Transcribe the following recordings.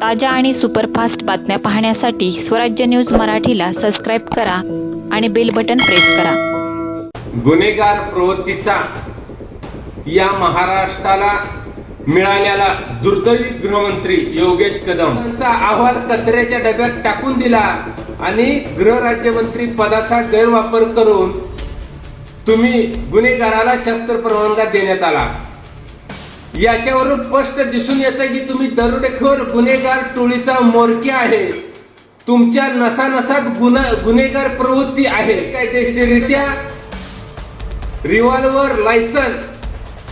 ताज्या आणि सुपरफास्ट बातम्या पाहण्यासाठी स्वराज्य न्यूज मराठीला सबस्क्राईब करा आणि बेल बटन प्रेस करा. गुन्हेगार प्रवृत्तीचा या महाराष्ट्राला मिळालेला दुर्दैवी गृहमंत्री योगेश कदम यांचा अहवाल कचऱ्याच्या डब्यात टाकून दिला आणि गृहराज्यमंत्री पदाचा गैरवापर करून तुम्ही गुन्हेगाराला शस्त्र परवानगा देण्यात आला. याच्यावरून स्पष्ट दिसून येतं की तुम्ही दरोडेखोर गुन्हेगार टोळीचा मोरके आहे. तुमच्या नसानसात गुन्हा गुन्हेगार प्रवृत्ती आहे. कायदेशीररित्या रिव्हॉल्वर लायसन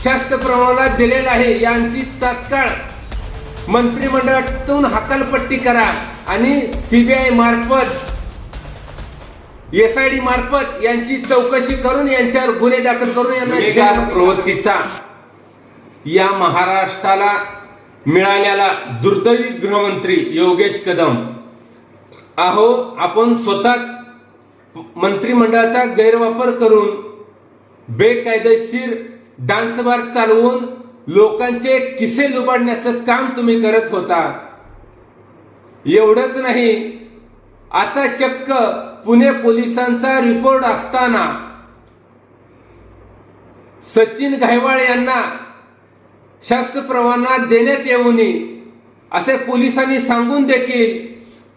शास्त्र प्रमाणात दिलेलं आहे. यांची तात्काळ मंत्रिमंडळातून हकालपट्टी करा आणि सीबीआय मार्फत एस आय डी मार्फत यांची चौकशी करून यांच्यावर गुन्हे दाखल करून यांना प्रवृत्तीचा या महाराष्ट्राला मिळालेला दुर्दैवी गृहमंत्री योगेश कदम. अहो आपण स्वतःच मंत्रिमंडळाचा गैरवापर करून बेकायदेशीर डान्स बार चालवून लोकांचे किसे लुबाडण्याचं काम तुम्ही करत होता. एवढंच नाही आता चक्क पुणे पोलिसांचा रिपोर्ट असताना सचिन घायवाळ यांना शास्त्र परवाना देण्यात येऊ नये. असे पोलिसांनी सांगून देखील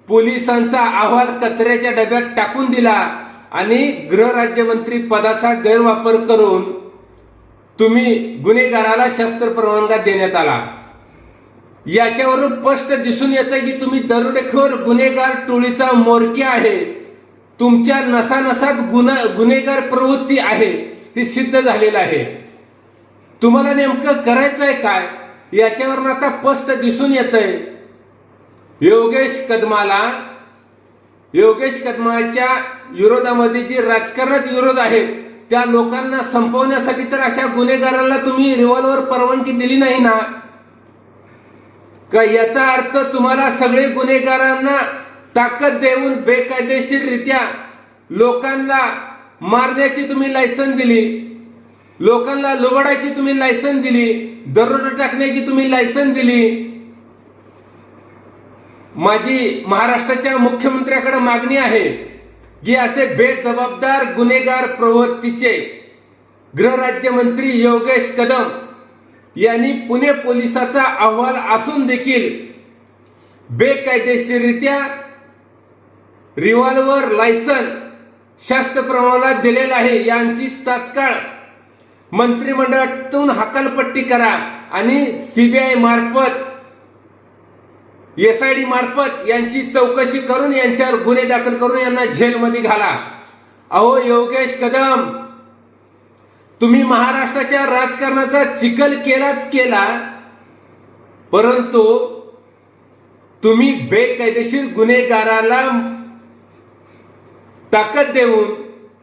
पोलिसांचा अहवाल कचऱ्याच्या डब्यात टाकून दिला आणि गृहराज्यमंत्री पदाचा गैरवापर करून तुम्ही गुन्हेगाराला शस्त्र परवानगा देण्यात आला. याच्यावरून स्पष्ट दिसून येतं की तुम्ही दरोडेखोर गुन्हेगार टोळीचा मोरके आहे. तुमच्या नसानसात गुन्हा गुन्हेगार प्रवृत्ती आहे. ही सिद्ध झालेलं आहे. तुम्हाला नेमकं करायचंय काय? याच्यावरून आता स्पष्ट दिसून येतंय. योगेश कदमाला योगेश कदमाच्या विरोधामध्ये जे राजकारणात विरोध आहे त्या लोकांना संपवण्यासाठी तर अशा गुन्हेगारांना तुम्ही रिव्हॉल्वर परवानगी दिली नाही ना? का याचा अर्थ तुम्हाला सगळे गुन्हेगारांना ताकद देऊन बेकायदेशीररित्या लोकांना मारण्याची तुम्ही लायसन दिली? लोकांना लुबडायची तुम्ही लायसन दिली दरोडा टाकण्याची तुम्ही लायसन दिली. माझी महाराष्ट्राच्या मुख्यमंत्र्याकडे मागणी आहे की असे बेजबाबदार गुन्हेगार प्रवृत्तीचे गृहराज्यमंत्री योगेश कदम यांनी पुणे पोलिसाचा अहवाल असून देखील बेकायदेशीररित्या रिव्हॉल्वर लायसन शास्त्र प्रमाणात दिलेलं आहे. यांची तात्काळ मंत्रिमंडळातून हकालपट्टी करा आणि सीबीआय मार्फत एस आय डी मार्फत यांची चौकशी करून यांच्यावर गुन्हे दाखल करून यांना जेलमध्ये घाला. अहो योगेश कदम तुम्ही महाराष्ट्राच्या राजकारणाचा चिखल केलाच केला परंतु तुम्ही बेकायदेशीर गुन्हेगाराला ताकद देऊन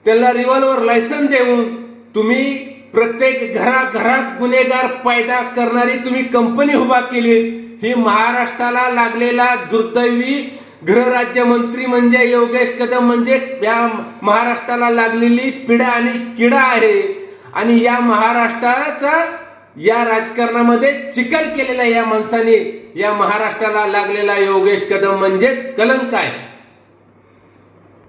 त्याला रिव्हॉल्वर लायसन देऊन तुम्ही प्रत्येक घराघरात गुन्हेगार पैदा करणारी तुम्ही कंपनी उभा केली. ही महाराष्ट्राला लागलेला दुर्दैवी गृहराज्यमंत्री म्हणजे योगेश कदम म्हणजे या महाराष्ट्राला लागलेली पिढा आणि किडा आहे. आणि या महाराष्ट्राचा या राजकारणामध्ये चिकल केलेला या माणसाने. या महाराष्ट्राला लागलेला योगेश कदम म्हणजेच कलंक आहे.